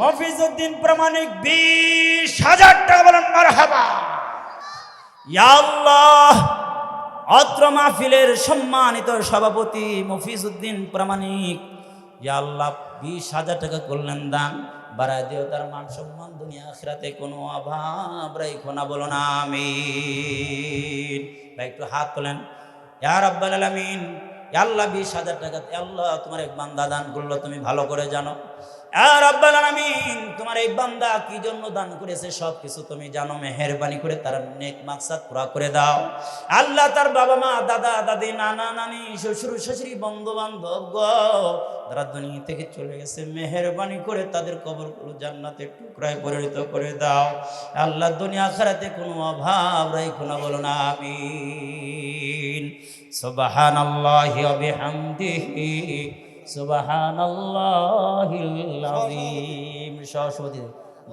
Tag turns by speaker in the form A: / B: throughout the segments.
A: মফিজউদ্দিন প্রামাণিক বিশ হাজার টাকা বলেন ইয়া আল্লাহ, অত্র মাহফিলের সম্মানিত সভাপতি মফিজউদ্দিন প্রামাণিক। আল্লাহ, বিশ হাজার টাকা করলেন দান, বাড়ায় দিও, তার মান সম্মান দুনিয়া আখিরাতে কোনো অভাব রাইখো না বলো না আমি একটু হাত তোলেন। ইয়া রাব্বাল আলামিন আল্লাহ বিশ হাজার টাকা আল্লাহ, তোমার এক বান্দা দান করল, তুমি ভালো করে জানো। ইয়া রাব্বাল আলামিন, তোমার এই বান্দা কি জন্য দান করেছে সব কিছু তুমি জানো, মেহেরবানি করে তার নেক মাকসাদ পুরা করে দাও। আল্লাহ তার বাবা মা, দাদা, দাদি, নানা, নানি, শ্বশুর, শাশুড়ি বন্ধু বান্ধব তারা দুনিয়া থেকে চলে গেছে, মেহেরবানি করে তাদের কবরগুলো জান্নাতের টুকরায় পরিণত করে দাও। আল্লাহ, দুনিয়া, আখেরাতে কোনো অভাব রাইখো না, বলো না আমিন সুবহানাল্লাহি ওয়া বিহামদিহি সুবহানাল্লাহিল আযীম সরস্বতী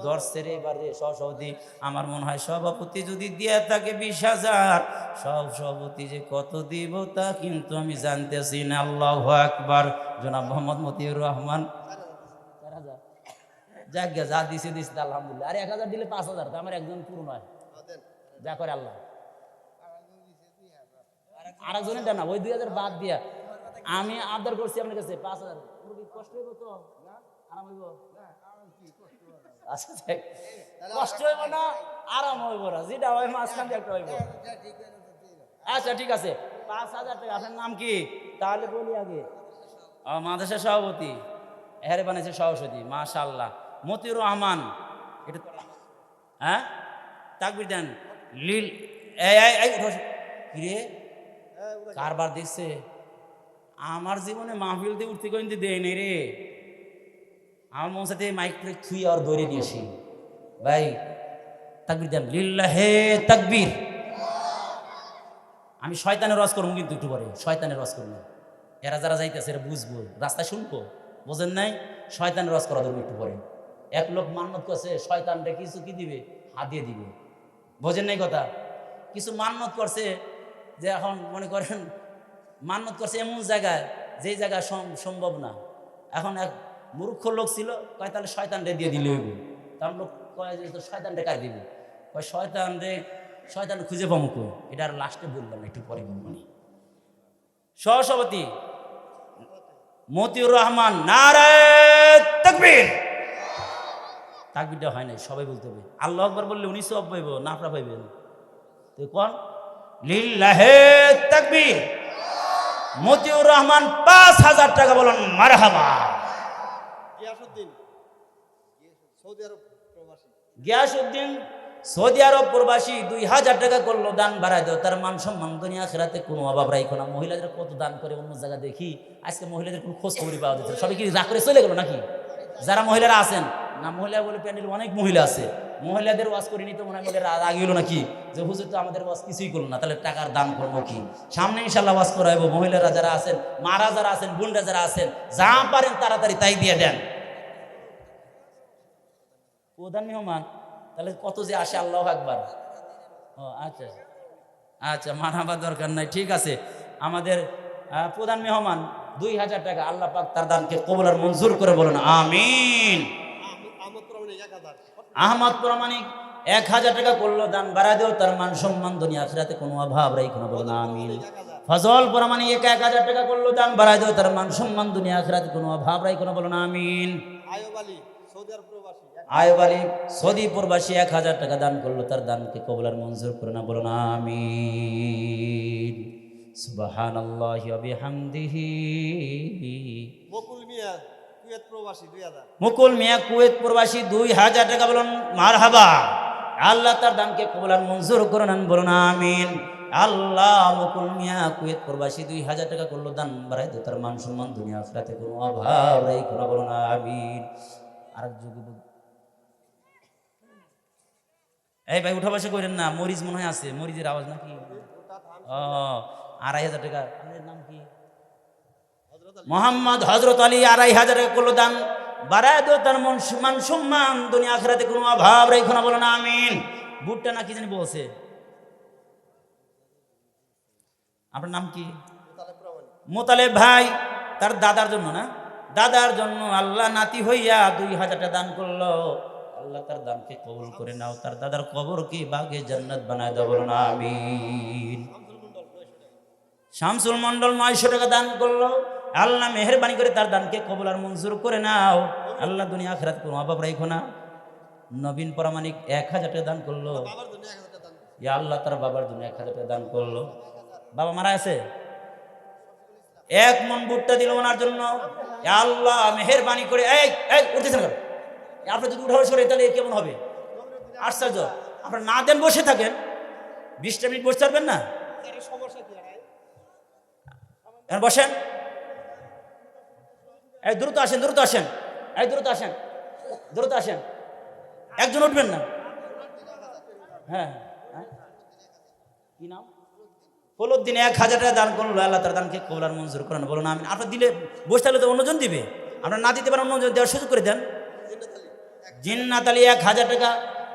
A: দর্শের এবারে সভাপতি আমার মনে হয় সভাপতি যদি দিয়ে থাকে বিশ হাজার সব সভাপতি যে কত দিব তা কিন্তু আমি জানতেছি না। আল্লাহ আকবার। জনাব মোহাম্মদ মতিউর রহমান। যাক যা দিছে দিছে আলহামদুলিল্লাহ। আর এক হাজার দিলে পাঁচ হাজার, তো আমার একজন পূর্ণ হয়। যা করে আল্লাহ। আর একজনের দেন না, ওই দুই হাজার বাদ দিয়া। আমি আবদার করছি আপনার কাছে, পাঁচ হাজার। কষ্ট হইব তো? আরাম হইব? আচ্ছা কষ্ট না, আরাম যেটা হয়, মাঝখান দিয়ে একটা আচ্ছা ঠিক আছে। পাঁচ হাজার টাকা, আপনার নাম কি? তাহলে বলি আগে। সভাপতি। হেরে বানিয়েছে সভাপতি মাশাল্লাহ মতিউর রহমান। এটা হ্যাঁ? তাকবির দেন। লিল এই। কিরে কারবার দেখছে আমার জীবনে মাহফিল দিয়ে উঠতে কিন্তু দেয় নেই রে। আমার মন সাথে মাইক থুই আর দৌড়ে নিয়েছি ভাই, তাকবির দেন। লিল্লাহে তাকবির। আমি শয়তানের রস করব কিন্তু একটু পরে। শয়তানের রস করব। এরা যারা যাইতেছে, এরা বুঝব। রাস্তায় শুনব। বোঝেন নাই? শয়তানের রস করা ধরবো একটু পরে। এক লোক মান্নত করছে, শয়তানটা কিছু কি দিবে? হাত দিয়ে দিবে। বোঝেন নাই কথা? কিছু মান্নত করছে যে এখন মনে করেন মান্নত করছে এমন জায়গায় যেই জায়গায় সম্ভব না। এখন এক মূর্খ লোক ছিল কয় তাহলে শয়তানটা দিয়ে দিলে হইব? তখন লোক কয় যে শয়তানটা কার দিবে? কয় শয়তান রে শয়তান খুঁজে পাবো কই? এটা আর লাস্টে বললাম না, একটু পরে বলব নি। সহসভাপতি মতিউর রহমান নারায় তাকবীর! তাকবিরটা হয় নাই সবাই বলতে হবে। আল্লাহ আকবর বললে উনি সব পাইব নাফরা পাইবেন তো কোন? লিল্লাহে তাকবীর। মতিউর রহমান পাঁচ হাজার টাকা বলুন মারহাবা।
B: গিয়াসুদ্দিন সৌদি আরব প্রবাসী।
A: গিয়াসউদ্দিন সৌদি আরব প্রবাসী দুই হাজার টাকা করল দান বাড়ায় দেও। তার মান সম্মান দুনিয়া খেরাতে কোনো অভাব রাখো না। মহিলাদের কত দান করে অন্য জায়গা দেখি। আজকে মহিলাদের কোনো খোঁজ খবরই পাওয়া যাচ্ছে। সবাই কি রাগ করে চলে গেলো নাকি? যারা মহিলারা আছেন না মহিলা বলে প্যান্ডেল অনেক মহিলা আছে। মহিলাদের ওয়াজ করিনি তো মনে হয় আগে গেলো নাকি? যে হুজুর তো আমাদের ওয়াজ কিছুই করল না, তাহলে টাকার দান করব কি? সামনে ইনশাল্লাহ ওয়াজ করাইবো, মহিলারা যারা আছেন, মারা যারা আছেন, বোনরা যারা আছেন, যা পারেন তাড়াতাড়ি তাই দিয়ে দেন। প্রধান মেহমান, তাহলে কত যে আসে আল্লাহ একবার ও আচ্ছা আচ্ছা মানাবার দরকার নাই, ঠিক আছে। আমাদের প্রধান মেহমান, দুই হাজার টাকা, আল্লাহ পাক তার দানকে কবলার মঞ্জুর করে বলেন, আমিন।
B: আহমদ প্রমাণিক এক হাজার
A: টাকা করল দান বাড়া দেও তার মান সম্মান দুনিয়া আখিরাতে কোনো অভাব রাখো না বলেন আমিন। ফজল প্রমাণিক এক এক হাজার টাকা করল দান বাড়া দেও তার মান সম্মান দুনিয়া আখিরাতে কোনো অভাব রাখো না বলেন আমিন।
B: আয়ব আলী সৌদি আরব প্রবাসী এক
A: আলী সৌদি প্রবাসী এক হাজার টাকা দান করল তার দানকে কবলার মঞ্জুর করে না বলো না আমিন। সুবাহান আল্লাহ বিহামদিহি।
B: বকুল মিয়া
A: মুকুল মিয়া কুয়েত প্রবাসী দুই হাজার টাকা বলুন মার হাবা আল্লাহ তার দানকে কবলার মঞ্জুর করে নেন বলুন আমিন। আল্লাহ মুকুল মিয়া কুয়েত প্রবাসী দুই হাজার টাকা করল দান বাড়াই তো তার মান সম্মান দুনিয়া আখরাতে কোনো অভাব নেই কোনো বলুন আমিন। আরেক যুগ এই ভাই উঠা বসে করেন না মরিচ মনে হয় আছে মরিচের আওয়াজ নাকি? ও আড়াই হাজার টাকা আপনার নাম কি? মোহাম্মদ হজরত আলী আড়াই হাজার টাকা করল দান বাড়ায় তার মন সম্মান সম্মান, দুনিয়া আখরাতে কোনো অভাব রেখো না, বলো না, আমিন। বুটটা না কি জানি বলছে? আপনার নাম কি?
B: তাহলে প্রমাণিক
A: মোতালে ভাই, তার দাদার জন্য না? দাদার জন্য আল্লাহ নাতি হইয়া দুই হাজারটা দান করল। আল্লাহ তার দানকে কবুল করে নাও, তার দাদার কবরকে বাগে জান্নাত বানায় দেবো না, আমিন। শামসুল মন্ডল নয়শো টাকা দান করল। আল্লাহ মেহরবানি করে তার দানকে কবুল আর মঞ্জুর করে নাও। আল্লাহ দুনিয়া আখরাত কোনো অভাব রাখো না। নবীন পরামানিক এক হাজার টাকা দান করল। ইয়া আল্লাহ তার বাবার জন্য এক হাজার টাকা দান করল। বাবা মারা আছে এক মন বুটটা দিল ওনার জন্য। আল্লাহ মেহরবানি করে এই এই, উঠতেছেন কেন? আপনি যদি উঠার সরে তাহলে কেমন হবে? আশ্চর্য। আপনার না দেন বসে থাকেন। বিশটা মিনিট বসতে পারবেন না? বসেন। এই দ্রুত আসেন দ্রুত আসেন। এই দ্রুত আসেন দ্রুত আসেন। একজন উঠবেন না। হ্যাঁ হ্যাঁ। কি নাম? এক হাজার টাকা দান করল আল্লাহ তার দানকে কবলার মঞ্জুর করেন। বলুন আমি আপনার দিলে বসে থাকলে তো অন্যজন দিবে। আপনার না দিতে পারেন অন্যজন দেওয়ার সুযোগ করে দেন। জিন্নাত আলী এক হাজার টাকা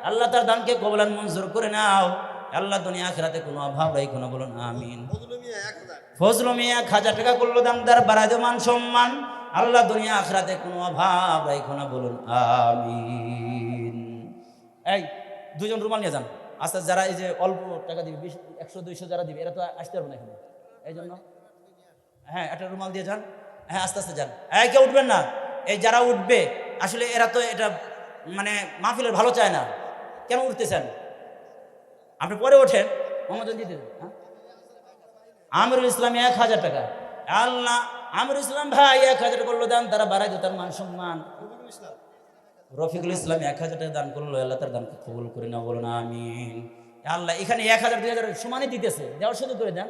A: আল্লাহ তার দানকে কবলার মঞ্জুর করে নাও। আল্লাহ দুনিয়া আখরাতে কোনো অভাব রাখো কোনো বলুন আমিন।
B: মিয়া এক হাজার।
A: টাকা করল দাম তার বারাজমান সম্মান। আল্লাহ দুনিয়া আখরাতে কোনো অভাব রাখো না, বলুন আমিন। এই দুজন রুমাল নিয়ে যান। আস্তে আস্তে যারা এই যে অল্প টাকা দিবে, বিশ, একশো, দুইশো যারা দিবে, এরা তো আসতে পারবে না এখানে। এই জন্য? হ্যাঁ একটা রুমাল দিয়ে যান। হ্যাঁ আস্তে আস্তে যান। এই, কেউ উঠবেন না। এই যারা উঠবে, আসলে এরা তো এটা মানে মাহফিলের ভালো চায় না। কেন উঠতেছেন? আপনি পরে ওঠেন। মোহাম্মদ দিতে হ্যাঁ? আমিরুল ইসলাম এক হাজার টাকা। আল্লাহ আমিরুল ইসলাম ভাই এক হাজার করল দান তারা বাড়াই দিত তার মান সম্মান। রফিকুল ইসলাম এক হাজার টাকা দান করল আল্লাহ তার দানকে কবুল করে না বলো না আমিন আল্লাহ এখানে এক হাজার দুই হাজার সমানই দিতেছে দেওয়ার সুযোগ করে দেন।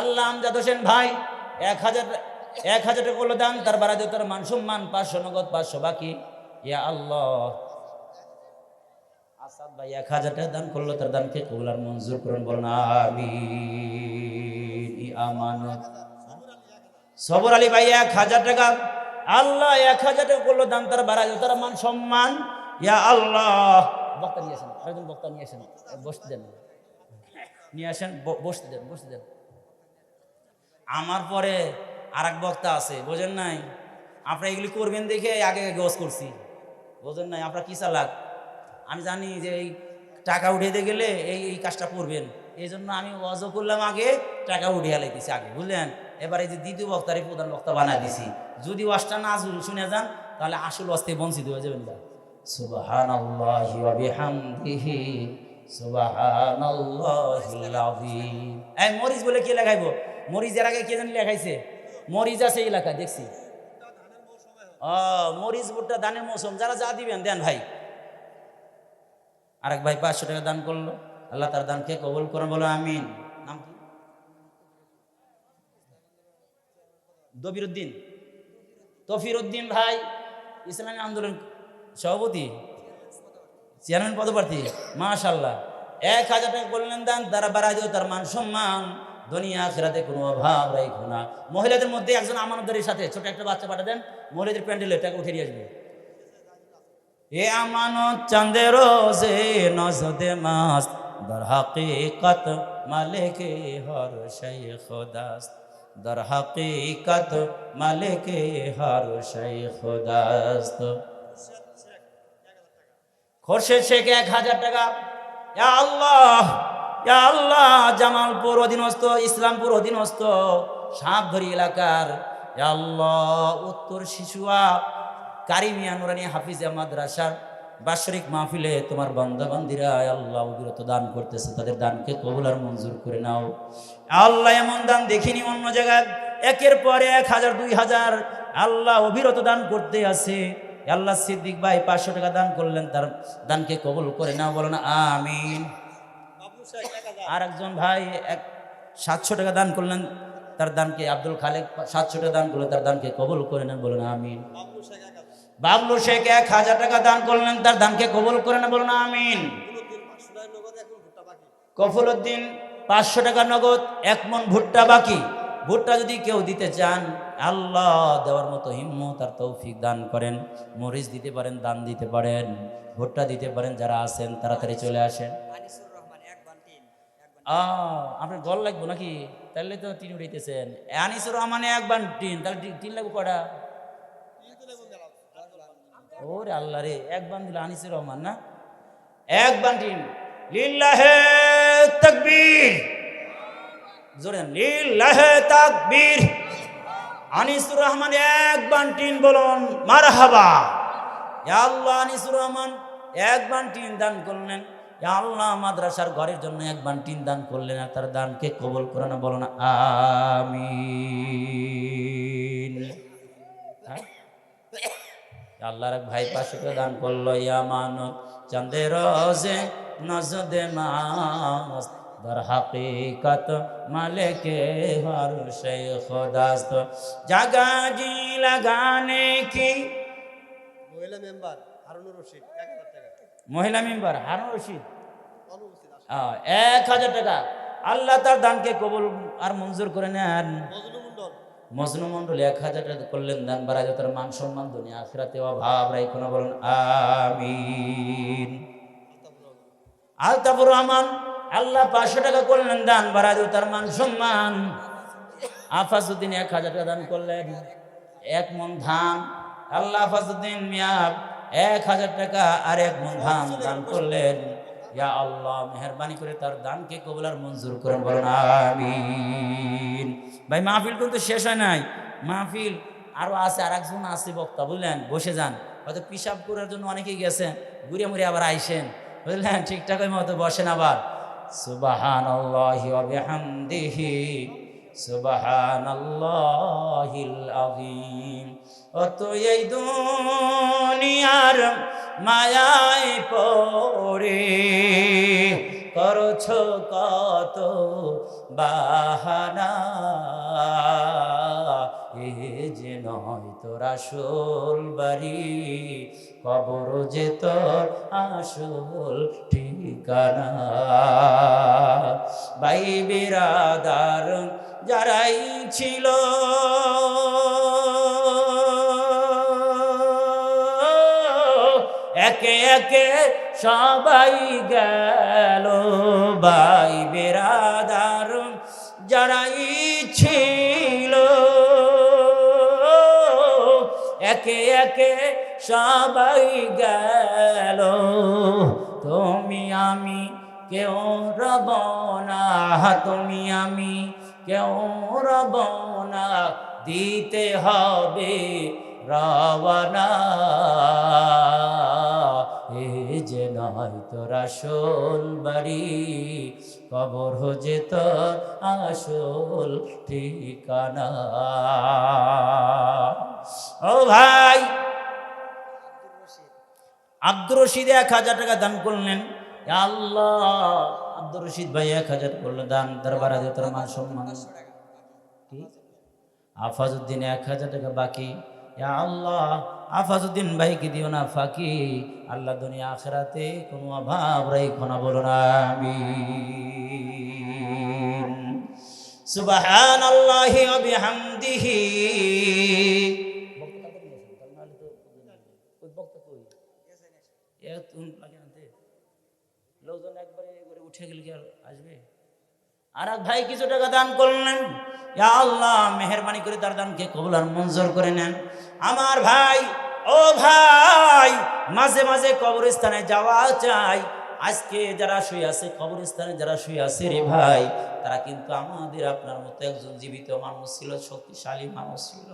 A: আল্লাহ আমজাদ হোসেন ভাই এক হাজার এক হাজার টাকা করল দান তার বাড়াই দিত তার মান সম্মান পাঁচশো নগদ পাঁচশো বাকি। ইয়া আল্লাহ। আসাদ ভাই এক হাজার টাকা দান করল তার দানকে কবুল আর মঞ্জুর করুন বলো না আমিন। আমানত। সবর আলী ভাই, এক হাজার টাকা। আল্লাহ এক হাজার টাকা করল দাম তার বাড়াই তার মান সম্মান, ইয়া আল্লাহ। বক্তা নিয়ে আসেন, আরেকজন বক্তা নিয়ে আসেন, বসতে দেন। নিয়ে আসেন বসতে দেন বসতে দেন। আমার পরে আর এক বক্তা আছে, বোঝেন নাই? আপনারা এগুলি করবেন দেখে আগে গস করছি। বোঝেন নাই? আপনারা কি চালাক আমি জানি যে এই টাকা উঠিয়ে গেলে এই এই কাজটা করবেন। এই জন্য আমি অজ করলাম আগে, টাকা উঠিয়ে লাইতেছি আগে, বুঝলেন? এবার যে দ্বিতীয় বক্তারে প্রধান বক্তা বানা দিছি। যদি ওয়াজটা না শুনে যান, তাহলে আসল ওয়াজ থেকে বঞ্চিত হয়ে যাবেন না সুবহানাল্লাহি মরিচ বলে কে লেখাইবো? মরিচের আগে কে জানি লেখাইছে? মরিচ আছে এই এলাকায়, দেখছি। ও, মরিচ, ভুট্টা, ধানের মৌসুম, যারা যা দিবেন, দেন ভাই। আরেক ভাই পাঁচশো টাকা দান করল। আল্লাহ তার দানকে কবুল করে বলো আমিন। নাম কি? দবির উদ্দিন তফির উদ্দিন ভাই, ইসলামী আন্দোলন সভাপতি, চেয়ারম্যান পদপ্রার্থী মাশাল্লাহ এক হাজার টাকা করলেন দান তারা বাড়াই দিও তার মান সম্মান। দুনিয়া, আখেরাতে কোনো অভাব রাখো না। মহিলাদের মধ্যে একজন আমানতদারির সাথে ছোট একটা বাচ্চা পাঠা দেন, মহিলাদের প্যান্ডেলে টাকা উঠে নিয়ে আসবে। এ আমানত চাঁদে রোজে নজদে মাস দর হাকিকত মালিকে হর শাইখ দাস দর হাকিকত মালিকে হর শাইখ দাস খোরশেদ শেখ এক হাজার টাকা ইয়া আল্লাহ ইয়া আল্লাহ জামালপুর অধীনস্থ ইসলামপুর অধীনস্থ সাপধরি এলাকার ইয়া আল্লাহ উত্তর শিশুয়া কারিমিয়া নুরানি হাফিজা মাদ্রাসার বাৎসরিক মাহফিলে তোমার বান্দাবান্দিরা আল্লাহ অবিরত দান করতেছে, তাদের দানকে কবুল আর মঞ্জুর করে নাও। আল্লাহ এমন দান দেখিনি অন্য জায়গায়, একের পরে এক হাজার, দুই হাজার আল্লাহ অবিরত দান করতে আছে। আল্লাহ সিদ্দিক ভাই পাঁচশো টাকা দান করলেন, তার দানকে কবুল করে নাও, বলো না, আমিন। আর একজন ভাই এক সাতশো টাকা দান করলেন, তার দানকে আব্দুল খালেক সাতশো টাকা দান করলেন, তার দানকে কবুল করে নেন, বলো না, আমিন।
B: এক
A: বাবলু শেখ এক হাজার টাকা দান করলেন, তার দানকে কবুল করে না বলো না, আমিন।
B: কোনো দিন পাঁচশো টাকা নগদ,
A: এক মন ভুট্টা বাকি। ভুট্টা যদি কেউ দিতে চান, আল্লাহ দেওয়ার মতো হিম্মত আর তৌফিক দান করেন। মরিচ দিতে পারেন, দান দিতে পারেন, ভুট্টা দিতে পারেন, যারা আছেন, তাড়াতাড়ি চলে আসেন।
C: এক এক
A: আপনার গল লাগবো নাকি? তাহলে তো টিন উঠাইতেছেন। আনিসুর রহমানে একবার টিন তাহলে টিন লাগবো কটা ওরে আল্লাহ রে, এক বান দিল আনিসুর রহমান না? এক বান টিন লিল্লাহে তাকবীর। জোরে লিল্লাহে তাকবীর। আনিসুর রহমান এক বান টিন বলুন, মারহাবা। আল্লাহ আনিসুর রহমান, এক বান টিন দান করলেন। ইয়া আল্লাহ মাদ্রাসার ঘরের জন্য এক বান টিন দান করলেন, আর তার দানকে কবল করে না বলো না, আমিন হ্যাঁ? আল্লাহর এক ভাই পাশে দান করল ইয়া চন্দে চাঁদের রোজে নজদে মাস در হাকিকত মালিক হর শেখ دست জাগা জি লাগানে কি?
B: মহিলা মেম্বার হারুন রশিদ
A: মহিলা মেম্বার হারুন রশিদ? এক হাজার টাকা। আল্লাহ তার দানকে কবুল আর মঞ্জুর করে নেন।
B: মজনু মন্ডল
A: এক হাজার টাকা করলেন, দান বাড়ায় তার মান সম্মান দুনিয়া আখিরাতে অভাব রাইখো না বলুন, আমিন। আলতাফুর রহমান, আল্লাহ পাঁচশো টাকা করলেন, দান বাড়ায় তার মান সম্মান। আফাজুদ্দিন এক হাজার টাকা দান করলেন, এক মন ধান। আল্লাহ আফাজুদ্দিন মিয়া এক হাজার টাকা আর এক মন ধান দান করলেন। ইয়া আল্লাহ, মেহরবানি করে তার দানকে কবুল আর মঞ্জুর করেন, বলেন, আমিন। ভাই, মাহফিল কিন্তু শেষ হয় নাই। মাহফিল আরও আছে আর একজন আছে বক্তা, বুঝলেন? বসে যান। হয়তো পিসাব করার জন্য অনেকেই গেছেন, ঘুরে মুড়ে আবার আইসেন, বুঝলেন? ঠিকঠাক মতো বসেন আবার। সুবাহান আযীম। অত এই দুনিয়ার মায়ায় পড়ে করছ কত বাহানা? এ যে নয় তোর আসল বাড়ি, কবর যে তোর আসল ঠিকানা। ভাই বিরাদার যারাই ছিল, একে একে সবাই গেল ভাই বেরাদার, যারাই ছিল। একে একে সবাই গেল, তুমি আমি কেউ রব না, তুমি আমি কেউ রব না, দিতে হবে রওয়ানা। এ যে নয় তোর আসল বাড়ি কবর হজে তোর আসল ঠিকানা। ও ভাই আব্দুর রশিদ এক হাজার টাকা দান করলেন। আল্লাহ আব্দুর রশিদ ভাই এক হাজার করলেন দান দরবার তোর মান সম্মান। আফাজউদ্দিন এক হাজার টাকা বাকি। ইয়া আল্লাহ আফাজউদ্দিন ভাইকে দিও না, ফাঁকি। আল্লাহ দুনিয়া আখেরাতে কোনো অভাব রাইখো না বলো না আমি সুবাহান আল্লাহি ওয়া বিহামদিহি লোকজন একবারে উঠে গেলে কি আর আসবে? আর এক ভাই কিছু টাকা দান করলেন। ইয়া আল্লাহ, মেহরবানি করে তার দানকে কবুল আর মঞ্জুর করে নেন। আমার ভাই, ও ভাই, মাঝে মাঝে কবরস্থানে যাওয়া চাই। আজকে যারা শুয়ে আছে, কবরস্থানে যারা শুয়ে আছে রে ভাই, তারা কিন্তু আমাদের আপনার মতো একজন জীবিত মানুষ ছিল, শক্তিশালী মানুষ ছিল।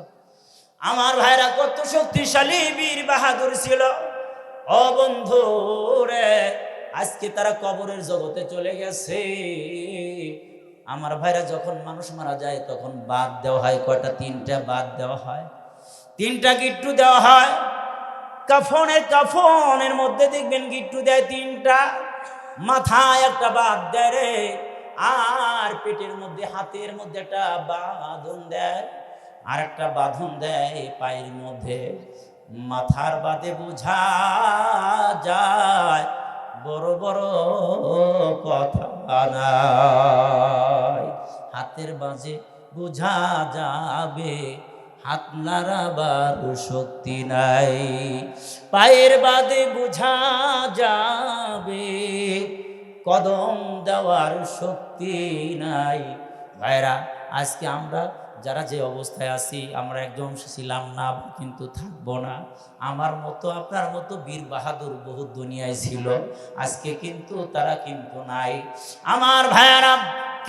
A: আমার ভাইরা কত শক্তিশালী, বীর বাহাদুর ছিল। ও বন্ধু রে আজকে তারা কবরের জগতে চলে গেছে। আমার ভাইরা যখন মানুষ মারা যায়, তখন বাদ দেওয়া হয়। কয়টা? তিনটা বাদ দেওয়া হয়। তিনটা গিট্টু দেওয়া হয়? কাফনের কাফনের মধ্যে দেখবেন গিট্টু দেয় তিনটা। মাথায় একটা বাদ দেয় রে। আর পেটের মধ্যে, হাতের মধ্যে একটা বাঁধন দেয়। আর একটা বাঁধন দেয় পায়ের মধ্যে। মাথার বাদে বোঝা যায়, বড় বড় কথা। নাই। হাতের বাজে বোঝা যাবে, হাত নাড়াবার শক্তি নাই। পায়ের বাদে বোঝা যাবে, কদম দেওয়ার শক্তি নাই। ভাইরা, আজকে আমরা যারা যে অবস্থায় আছি, আমরা একদম ছিলাম না, কিন্তু থাকব না। আমার মতো, আপনার মতো বীর বাহাদুর বহু দুনিয়ায় ছিল। আজকে কিন্তু তারা কিন্তু নাই। আমার ভাইয়ারা,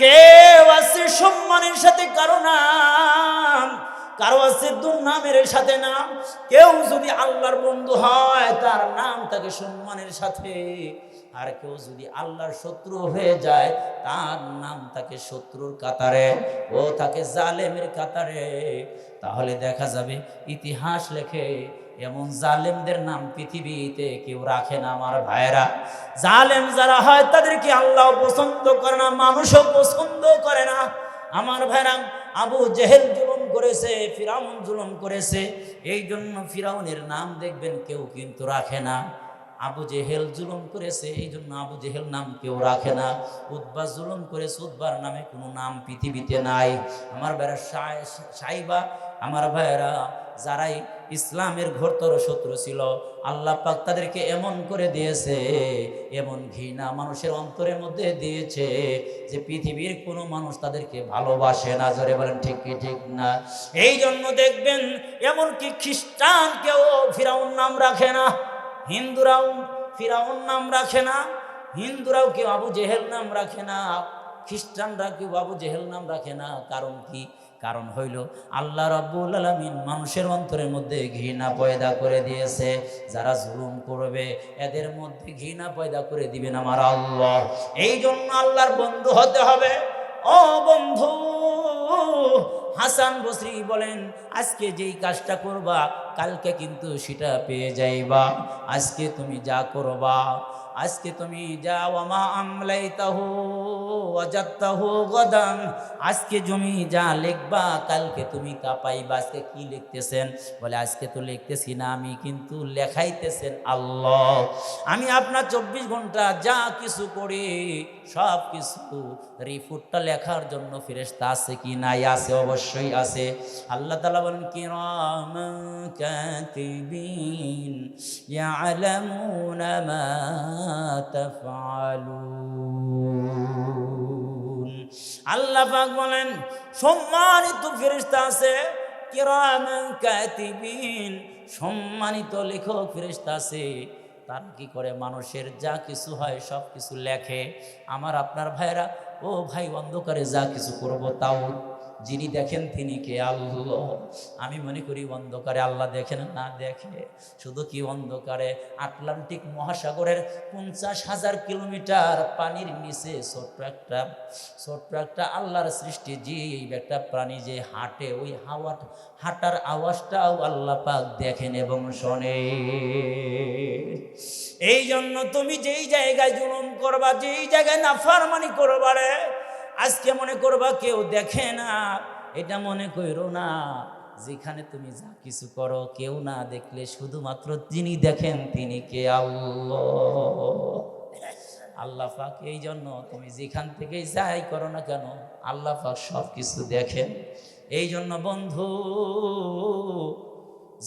A: কেউ আছে সম্মানের সাথে, কারও নাম, কারও আছে দুর্নামের সাথে নাম। কেউ যদি আল্লাহর বন্ধু হয়, তার নাম তাকে সম্মানের সাথে আর কেউ যদি আল্লাহর শত্রু হয়ে যায়, তার নাম তাকে শত্রুর কাতারে, ও তাকে জালেমের কাতারে। তাহলে দেখা যাবে ইতিহাস লেখে এমন জালেমদের নাম পৃথিবীতে কেউ রাখে না আমার ভাইয়েরা। জালেম যারা হয়, তাদেরকে আল্লাহ পছন্দ করে না, মানুষও পছন্দ করে না। আমার ভাইরা, আবু জেহেল জুলুম করেছে, ফিরাউন জুলুম করেছে এই জন্য ফিরাউনের নাম দেখবেন কেউ কিন্তু রাখে না। আবু জেহেল জুলুম করেছে এই জন্য আবু জেহেল নাম কেউ রাখে না। উদ্বা জুলুম করেছে উদ্বার নামে কোনো নাম পৃথিবীতে নাই। আমার ভাইরা সাইবা, আমার ভাইরা যারাই ইসলামের ঘোরতর শত্রু ছিল, আল্লাহ পাক তাদেরকে এমন করে দিয়েছে, এমন ঘৃণা মানুষের অন্তরের মধ্যে দিয়েছে যে পৃথিবীর কোনো মানুষ তাদেরকে ভালোবাসে না। জোরে বলেন, ঠিক কি ঠিক না? এই জন্য দেখবেন, এমনকি খ্রিস্টান কেউ ফিরাউন নাম রাখে না। হিন্দুরাও ফিরাউন নাম রাখে না, হিন্দুরাও কেউ আবু জেহেল নাম রাখে না, খ্রিস্টানরা কেউ আবু জেহেল নাম রাখে না। কারণ কি? কারণ হইল আল্লাহ রাব্বুল আলামিন মানুষের অন্তরের মধ্যে ঘৃণা পয়দা করে দিয়েছে। যারা জুলুম করবে, এদের মধ্যে ঘৃণা পয়দা করে দিবেন আমার আল্লাহ। এই জন্য আল্লাহর বন্ধু হতে হবে। ও বন্ধু হাসান বসরি বলেন, আজকে যেই কাজটা করবা, কালকে কিন্তু সেটা পেয়ে যাইবা। আজকে তুমি যা করবা আজকে তুমি যাও যা ওমা আমলাইতাহু ওয়াজাত্তাহু গদান। আজকে জমি যা লিখবা, কালকে তুমি তা পাইবা আজকে কি লিখতেছেন? বলে, আজকে তো লিখতেছি না, আমি কিন্তু লেখাইতেছেন আল্লাহ। আমি আপনার চব্বিশ ঘণ্টা যা কিছু করি, সব কিছু রিপোর্টটা লেখার জন্য ফেরেস্তা আছে কি নাই? আছে, অবশ্যই আছে। আল্লাহ তালা বলেন, কিরাম কাতিবিন ইয়ালামুনা মা আল্লাহ পাক বলেন, সম্মানিত ফেরেশতা আছে কিরাম কাতিবিন। সম্মানিত লেখক ফেরেশতা আছে, তারা কি করে মানুষের যা কিছু হয় সব কিছু লেখে। আমার আপনার ভাইরা ও ভাই অন্ধকারে যা কিছু করব তাও যিনি দেখেন তিনি কে আল্লাহ। আমি মনে করি অন্ধকারে আল্লাহ দেখেন, না দেখে। শুধু কি অন্ধকারে? আটলান্টিক মহাসাগরের পঞ্চাশ হাজার কিলোমিটার পানির নিচে ছোট্ট একটা ছোট্ট একটা আল্লাহর সৃষ্টি। যে একটা প্রাণী যে হাঁটে, ওই হাওয়া হাঁটার আওয়াজটাও আল্লাহ পাক দেখেন এবং শোনে। এই জন্য তুমি যেই জায়গায় জুলুম করবা, যেই জায়গায় নাফারমানি করবা রে আজকে মনে করবা কেউ দেখে না, এটা মনে করো না, যেখানে তুমি যা কিছু করো, কেউ না দেখলে শুধুমাত্র তিনি দেখেন তিনি কে আল্লাহ পাক এই জন্য তুমি যেখান থেকে যাই করো না কেন, আল্লাহ পাক সব কিছু দেখেন। এই জন্য বন্ধু,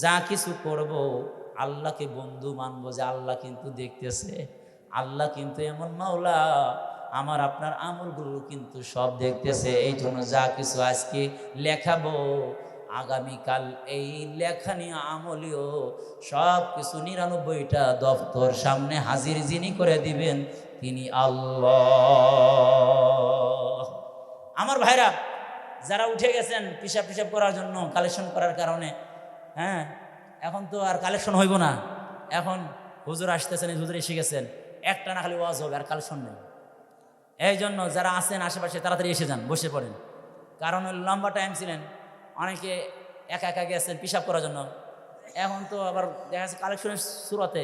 A: যা কিছু করব, আল্লাহকে বন্ধু মানবো যে আল্লাহ কিন্তু দেখতেছে। আল্লাহ কিন্তু এমন মাওলা আমার আপনার আমলগুলো কিন্তু সব দেখতেছে, এই জন্য যা কিছু আজকে লেখাবো, আগামীকাল এই লেখা নিয়ে আমলীয় সব কিছু নিরানব্বইটা দপ্তর সামনে হাজির যিনি করে দিবেন, তিনি আল্লাহ। আমার ভাইরা, যারা উঠে গেছেন পিসাব পিসাব করার জন্য কালেকশন করার কারণে হ্যাঁ এখন তো আর কালেকশন হইব না। এখন হুজুর আসতেছেন হুজুর এসে গেছেন, একটা না খালি ওয়াজ হবে, আর কালেকশন নেই। এই জন্য যারা আছেন আশেপাশে, তাড়াতাড়ি এসে যান, বসে পড়েন। কারণ লম্বা টাইম ছিলেন, অনেকে একা একা গেছেন পিসাব করার জন্য। এখন তো আবার দেখা যাচ্ছে কালেকশনের শুরুতে